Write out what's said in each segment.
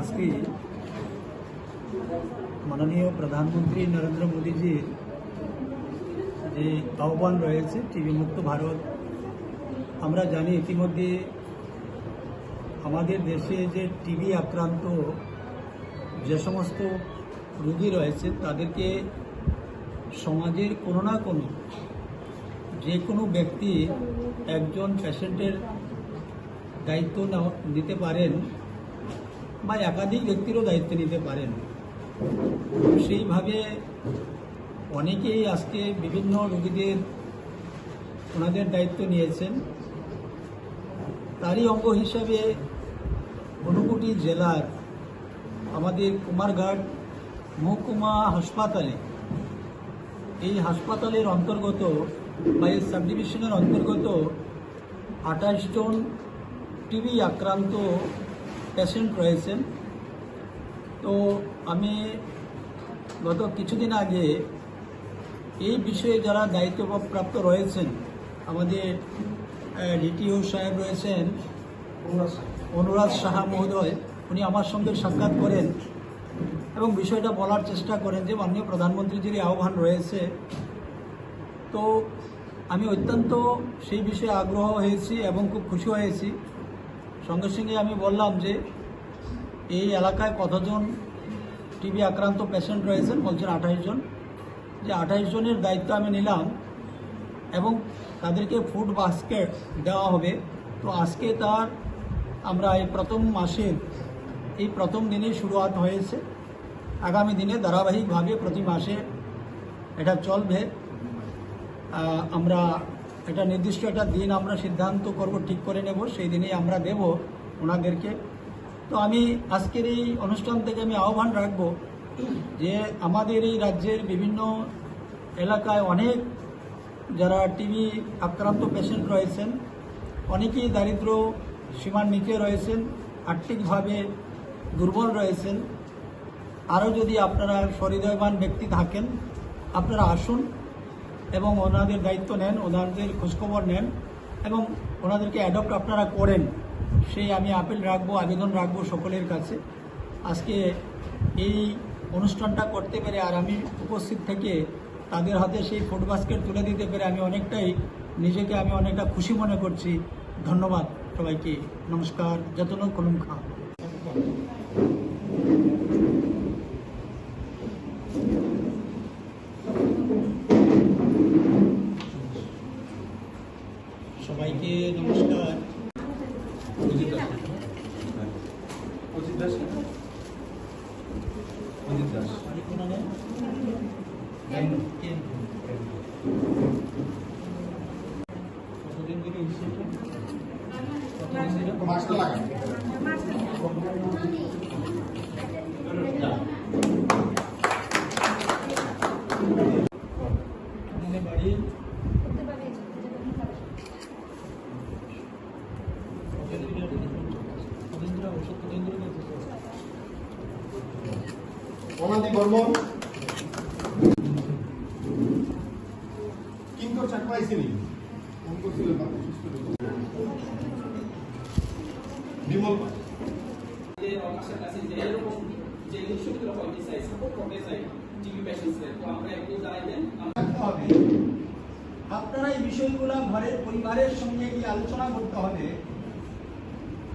আজকে মাননীয় প্রধানমন্ত্রী নরেন্দ্র মোদীজির যে আহ্বান রয়েছে টিভি মুক্ত ভারত আমরা জানি ইতিমধ্যে আমাদের দেশে যে টিভি আক্রান্ত যে সমস্ত রোগী রয়েছে তাদেরকে সমাজের কোনো না কোনো যে কোনো ব্যক্তি একজন পেশেন্টের দায়িত্ব নিতে পারেন বা একাধিক ব্যক্তিরও দায়িত্ব নিতে পারেন। সেইভাবে অনেকেই আজকে বিভিন্ন রোগীদের ওনাদের দায়িত্ব নিয়েছেন। তারই অঙ্গ হিসাবে ঊনকোটি জেলার আমাদের কুমারঘাট মহকুমা হাসপাতালে এই হাসপাতালের অন্তর্গত বা এই সাব ডিভিশনের অন্তর্গত আঠাশ জন টিবি আক্রান্ত পেশেন্ট রয়েছেন। তো আমি গত কিছুদিন আগে এই বিষয়ে যারা দায়িত্বপ্রাপ্ত রয়েছেন আমাদের ডিটিও সাহেব রয়েছেন অনুরাগ সাহা। মহোদয় উনি আমার সঙ্গে সাক্ষাৎ করেন এবং বিষয়টা বলার চেষ্টা করেন যে মাননীয় প্রধানমন্ত্রীর যে আহ্বান রয়েছে। তো আমি অত্যন্ত সেই বিষয়ে আগ্রহ হয়েছি এবং খুব খুশি হয়েছি। সঙ্গে সঙ্গে আমি বললাম যে, এই এলাকায় কতজন টিবি আক্রান্ত পেশেন্ট রয়েছেন? বলছেন আঠাশ জন। যে আঠাশ জনের দায়িত্ব আমি নিলাম এবং তাদেরকে ফুড বাস্কেট দেওয়া হবে। তো আজকে তার আমরা এই প্রথম মাসের এই প্রথম দিনেই শুরুয়াত হয়েছে। আগামী দিনে ধারাবাহিকভাবে প্রতি মাসে এটা চলবে। আমরা একটা নির্দিষ্ট একটা দিন আমরা সিদ্ধান্ত করব, ঠিক করে নেব, সেই দিনেই আমরা দেব ওনাদেরকে। তো আমি আজকের এই অনুষ্ঠান থেকে আমি আহ্বান রাখব যে আমাদের এই রাজ্যের বিভিন্ন এলাকায় অনেক যারা টিবি আক্রান্ত পেশেন্ট রয়েছেন, অনেকেই দারিদ্র সীমার নিচে রয়েছেন, আর্থিকভাবে দুর্বল রয়েছেন। আরও যদি আপনারা সহৃদয়বান ব্যক্তি থাকেন, আপনারা আসুন এবং ওনাদের দায়িত্ব নেন, ওনাদের খোঁজখবর নেন এবং ওনাদেরকে অ্যাডপ্ট আপনারা করেন। সেই আমি আপিল রাখব, আবেদন রাখব সকলের কাছে। আজকে এই অনুষ্ঠানটা করতে পেরে আর আমি উপস্থিত থেকে তাদের হাতে সেই ফুড বাস্কেট তুলে দিতে পেরে আমি অনেকটাই নিজেকে আমি অনেকটা খুশি মনে করছি। ধন্যবাদ সবাইকে। নমস্কার। যতন কলম খা সবাইকে নমস্কার অজিত দাস অজিত দাস বাড়ি কোনানে? কে? কতদিন ধরে হয়েছে এটা? কতদিন ধরে? আমরা একটু জানাইলেন রাখতে হবে আপনারা এই বিষয়গুলো ঘরের পরিবারের সঙ্গে গিয়ে আলোচনা করতে হবে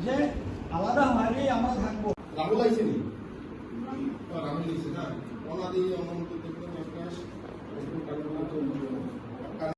যে আলাদা আলাদাভাবে আমরা থাকব। রাহুল আইসেনি রাহুল আইসে না অনাদি অনন্ত দেখবেন একটা